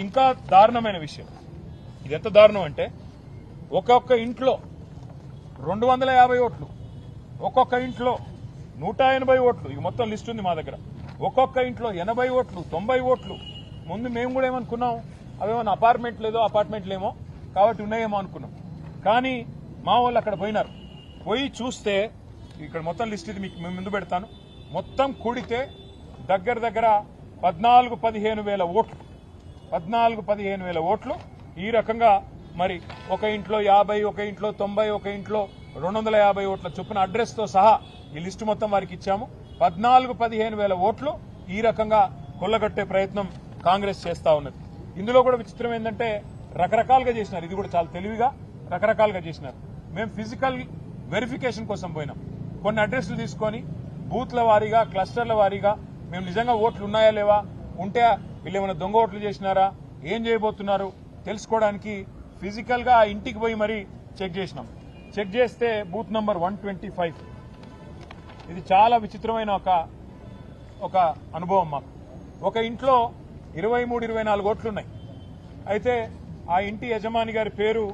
ఇది ఇంకా దారుణమైన విషయం. ఇది ఎంత దారుణం అంటే ఒక్కొక్క ఇంట్లో రెండు వందల యాభై ఓట్లు ఒక్కొక్క ఇంట్లో నూట ఎనభై ఓట్లు ఇక మొత్తం లిస్ట్ ఉంది మా దగ్గర. ఒక్కొక్క ఇంట్లో ఎనభై ఓట్లు తొంభై ఓట్లు ముందు మేము కూడా ఏమనుకున్నాం? అవేమన్నా అపార్ట్మెంట్ లేదో అపార్ట్మెంట్లేమో కాబట్టి ఉన్నాయేమో అనుకున్నాం. కానీ మా వాళ్ళు అక్కడ పోయినారు. పోయి చూస్తే ఇక్కడ మొత్తం లిస్ట్ ఇది మీకు మేము ముందు పెడతాను. మొత్తం కూడితే దగ్గర దగ్గర పద్నాలుగు పదిహేను వేల ఓట్లు. పద్నాలుగు పదిహేను వేల ఓట్లు. ఈ రకంగా మరి ఒక ఇంట్లో యాభై ఒక ఇంట్లో తొంభై ఒక ఇంట్లో రెండు వందల యాభై ఓట్ల చొప్పున అడ్రస్తో సహా ఈ లిస్టు మొత్తం వారికి ఇచ్చాము. పద్నాలుగు పదిహేను వేల ఓట్లు ఈ రకంగా కొల్లగొట్టే ప్రయత్నం కాంగ్రెస్ చేస్తా ఉన్నది. ఇందులో కూడా విచిత్రం ఏంటంటే రకరకాలుగా చేసినారు. ఇది కూడా చాలా తెలివిగా రకరకాలుగా చేసినారు. మేము ఫిజికల్ వెరిఫికేషన్ కోసం పోయినాం. కొన్ని అడ్రస్లు తీసుకొని బూత్ల వారీగా క్లస్టర్ల వారీగా మేము నిజంగా ఓట్లు ఉన్నాయా లేవా ఉంటే వీళ్ళు ఏమైనా దొంగ ఓట్లు చేసినారా? ఏం చేయబోతున్నారు? తెలుసుకోవడానికి ఫిజికల్గా ఆ ఇంటికి పోయి మరి చెక్ చేసినాం. చెక్ చేస్తే booth number one twenty five ఇది చాలా విచిత్రమైన ఒక ఒక అనుభవం మాకు. ఒక ఇంట్లో ఇరవై మూడు ఇరవై నాలుగు ఓట్లున్నాయి. అయితే ఆ ఇంటి యజమాని గారి పేరు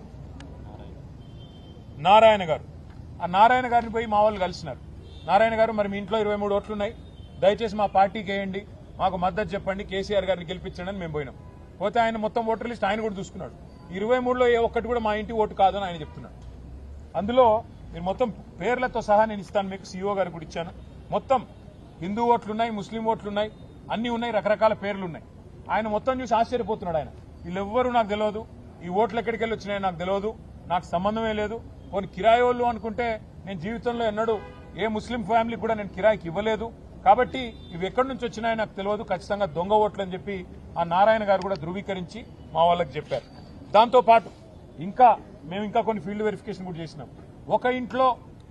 నారాయణ గారు. ఆ నారాయణ గారిని పోయి మా వాళ్ళు కలిసినారు. నారాయణ గారు మరి మీ ఇంట్లో ఇరవై మూడు ఓట్లున్నాయి. దయచేసి మా పార్టీకి వేయండి. మాకు మద్దతు చెప్పండి కేసీఆర్ గారిని గెలిపించండి అని మేము పోయినాం. పోతే ఆయన మొత్తం ఓటర్ లిస్ట్ ఆయన కూడా చూసుకున్నాడు. ఇరవై మూడులో ఏ ఒక్కటి కూడా మా ఇంటి ఓటు కాదని ఆయన చెప్తున్నాడు. అందులో మీరు మొత్తం పేర్లతో సహా నేను ఇస్తాను మీకు సీఓ గారికి కూడా ఇచ్చాను. మొత్తం హిందూ ఓట్లున్నాయి ముస్లిం ఓట్లున్నాయి అన్ని ఉన్నాయి రకరకాల పేర్లు ఉన్నాయి ఆయన మొత్తం చూసి ఆశ్చర్యపోతున్నాడు ఆయన. వీళ్ళెవ్వరూ నాకు తెలియదు ఈ ఓట్లు ఎక్కడికి వెళ్ళి వచ్చినాయో నాకు తెలియదు నాకు సంబంధమే లేదు. కొన్ని కిరాయోళ్ళు అనుకుంటే నేను జీవితంలో ఎన్నడూ ఏ ముస్లిం ఫ్యామిలీకి కూడా నేను కిరాయికి ఇవ్వలేదు. కాబట్టి ఇవి ఎక్కడి నుంచి వచ్చినాయో నాకు తెలియదు. ఖచ్చితంగా దొంగ ఓట్లు అని చెప్పి ఆ నారాయణ గారు కూడా ధృవీకరించి మా వాళ్ళకి చెప్పారు. దాంతో పాటు ఇంకా మేము ఇంకా కొన్ని ఫీల్డ్ వెరిఫికేషన్ కూడా చేసినాం. ఒక ఇంట్లో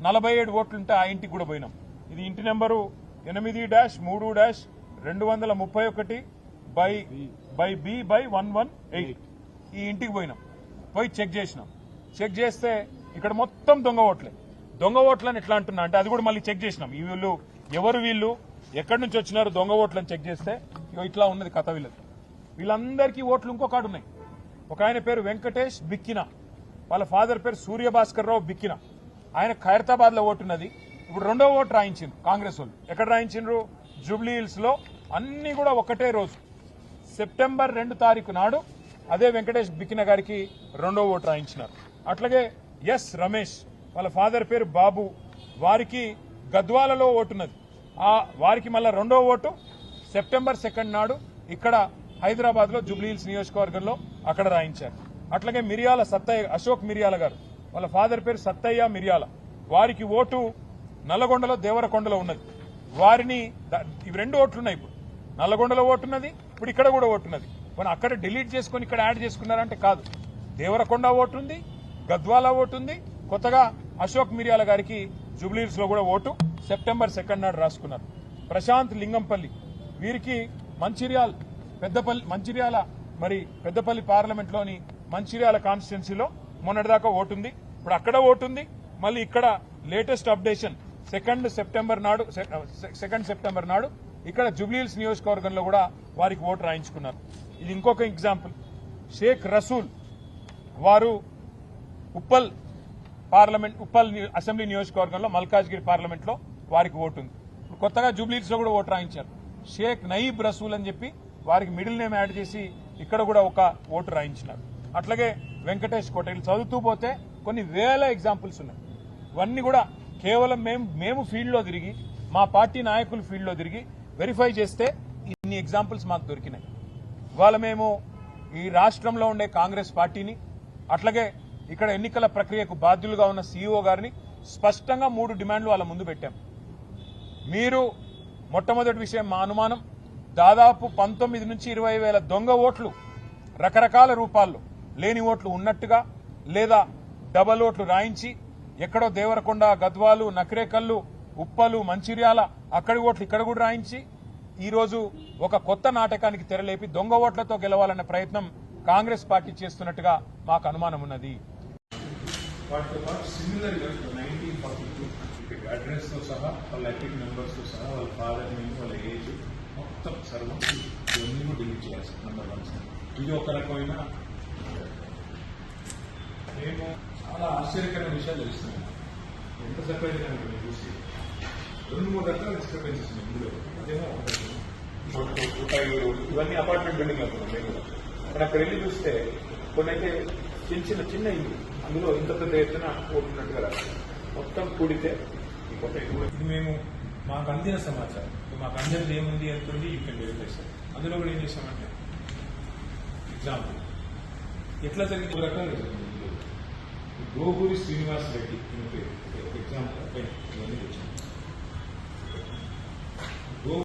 నలభై ఏడు ఓట్లుంటే ఆ ఇంటికి కూడా పోయినాం. ఇది ఇంటి నెంబరు ఎనిమిది డాష్ మూడు డాష్ రెండు వందల ముప్పై ఒకటి by by B by one one eight. ఈ ఇంటికి పోయినాం. పోయి చెక్ చేసినాం. చెక్ చేస్తే ఇక్కడ మొత్తం దొంగ ఓట్లే. దొంగ ఓట్లని ఎట్లా అంటున్నా అంటే అది కూడా మళ్ళీ చెక్ చేసినాం. ఈ వీళ్ళు ఎవరు వీళ్ళు? ఎక్కడి నుంచి వచ్చినారు దొంగ ఓట్లను చెక్ చేస్తే ఇగో ఇట్లా ఉన్నది కథ వీళ్ళది. వీళ్ళందరికీ ఓట్లు ఇంకొకటి ఉన్నాయి. ఒక ఆయన పేరు వెంకటేష్ బిక్కిన. వాళ్ళ ఫాదర్ పేరు సూర్యభాస్కర్ రావు బిక్కిన. ఆయన ఖైరతాబాద్లో ఓటున్నది ఇప్పుడు రెండో ఓటు రాయించిండ్రు కాంగ్రెస్ వాళ్ళు. ఎక్కడ రాయించిండ్రు? జూబ్లీ హిల్స్లో అన్ని కూడా ఒకటే రోజు. సెప్టెంబర్ రెండు తారీఖు నాడు అదే వెంకటేష్ బిక్కిన గారికి రెండో ఓటు రాయించినారు. అట్లాగే ఎస్ రమేష్ వాళ్ళ ఫాదర్ పేరు బాబు. వారికి గద్వాలలో ఓటున్నది వారికి మళ్ళా రెండో ఓటు సెప్టెంబర్ సెకండ్ నాడు ఇక్కడ హైదరాబాద్లో జూబ్లీహిల్స్ నియోజకవర్గంలో అక్కడ రాయించారు. అట్లాగే మిరియాల సత్తయ్య అశోక్ మిరియాల గారు వాళ్ళ ఫాదర్ పేరు సత్తయ్య మిరియాల. వారికి ఓటు నల్లగొండలో దేవరకొండలో ఉన్నది. వారిని ఇవి రెండు ఓట్లున్నాయి ఇప్పుడు. నల్లగొండలో ఓటున్నది ఇప్పుడు ఇక్కడ కూడా ఓటున్నది. మనం అక్కడ డిలీట్ చేసుకొని ఇక్కడ యాడ్ చేసుకున్నారంటే కాదు. దేవరకొండ ఓటు ఉంది గద్వాల ఓటు ఉంది కొత్తగా అశోక్ మిరియాల గారికి జూబ్లీహిల్స్లో కూడా ఓటు సెప్టెంబర్ సెకండ్ నాడు రాసుకున్నారు. ప్రశాంత్ లింగంపల్లి వీరికి మంచిర్యాల పెద్దపల్లి మంచిర్యాల మరి పెద్దపల్లి పార్లమెంట్లోని మంచిర్యాల కాన్స్టిట్యున్సీలో మొన్నటిదాకా ఓటుంది. ఇప్పుడు అక్కడ ఓటుంది. మళ్ళీ ఇక్కడ లేటెస్ట్ అప్డేషన్ సెకండ్ సెప్టెంబర్ నాడు సె- సెకండ్ సెప్టెంబర్ నాడు ఇక్కడ జూబ్లీహిల్స్ నియోజకవర్గంలో కూడా వారికి ఓటు రాయించుకున్నారు. ఇది ఇంకొక ఎగ్జాంపుల్. షేక్ రసూల్ వారు ఉప్పల్ పార్లమెంట్ ఉప్పల్ అసెంబ్లీ నియోజకవర్గంలో మల్కాజ్గిరి పార్లమెంట్లో వారికి ఓటు ఉంది ఇప్పుడు కొత్తగా జూబ్లీస్లో కూడా ఓటు రాయించారు. షేక్ నయీబ్ రసూల్ అని చెప్పి వారికి మిడిల్ నేమ్ యాడ్ చేసి ఇక్కడ కూడా ఒక ఓటు రాయించినారు. అట్లాగే వెంకటేష్ కోట వీళ్ళు చదువుతూ పోతే కొన్ని వేల ఎగ్జాంపుల్స్ ఉన్నాయి. ఇవన్నీ కూడా కేవలం మేము మేము ఫీల్డ్లో తిరిగి మా పార్టీ నాయకులు ఫీల్డ్లో తిరిగి వెరిఫై చేస్తే ఇన్ని ఎగ్జాంపుల్స్ మాకు దొరికినాయి. ఇవాళ మేము ఈ రాష్ట్రంలో ఉండే కాంగ్రెస్ పార్టీని అట్లాగే ఇక్కడ ఎన్నికల ప్రక్రియకు బాధ్యులుగా ఉన్న సీఈఓ గారిని స్పష్టంగా మూడు డిమాండ్లు వాళ్ళ ముందు పెట్టాం. మీరు మొట్టమొదటి విషయం మా అనుమానం. దాదాపు పంతొమ్మిది నుంచి ఇరవై వేల దొంగ ఓట్లు రకరకాల రూపాల్లో లేని ఓట్లు ఉన్నట్టుగా లేదా డబల్ ఓట్లు రాయించి ఎక్కడో దేవరకొండ గద్వాలు నకరేకల్లు ఉప్పలు మంచిర్యాల అక్కడి ఓట్లు ఇక్కడ కూడా రాయించి ఈరోజు ఒక కొత్త నాటకానికి తెరలేపి దొంగ ఓట్లతో గెలవాలనే ప్రయత్నం కాంగ్రెస్ పార్టీ చేస్తున్నట్టుగా మాకు అనుమానం ఉన్నది వాటితో పాటు సిమిలర్గా నైన్టీన్ ఫార్టీ టూ అడ్రస్తో సహా వాళ్ళ ఎపిక్ నెంబర్స్తో సహా వాళ్ళ ఫాదర్ నేమ్ వాళ్ళ ఏజ్ మొత్తం సర్వం ఇవన్నీ కూడా డిలీట్ చేయాల్సి నెంబర్ వన్స్ ఇది ఒక రకమైన మేము చాలా ఆశ్చర్యకరమైన విషయాలు తెలుస్తున్నాం ఎంత సర్ప్రైజ్ మీరు చూసి రెండు మూడు రకాల డిస్టర్బెన్సెస్ ఇందులో. అదేమో ఇవన్నీ అపార్ట్మెంట్ బిల్డింగ్ అవుతున్నాం అక్కడ వెళ్ళి చూస్తే కొన్ని అయితే చిన్న చిన్న చిన్న ఇల్లు. అందులో ఇంత పెద్ద ఎత్తున కూడుతున్నట్టుగా రాశారు. మొత్తం కూడితే ఇది మేము మాకు అందిన సమాచారం. మాకు అందినది ఏముంది అంటుంది యూ కెన్ వెరిఫై సార్ అందులో కూడా ఏం చేసామంటే ఎగ్జాంపుల్ ఎట్లా జరిగింది? రకంగా జరిగింది. గోగూరి శ్రీనివాస్ రెడ్డి ఈయన పేరు ఎగ్జాంపుల్ ఇవన్నీ తెచ్చాను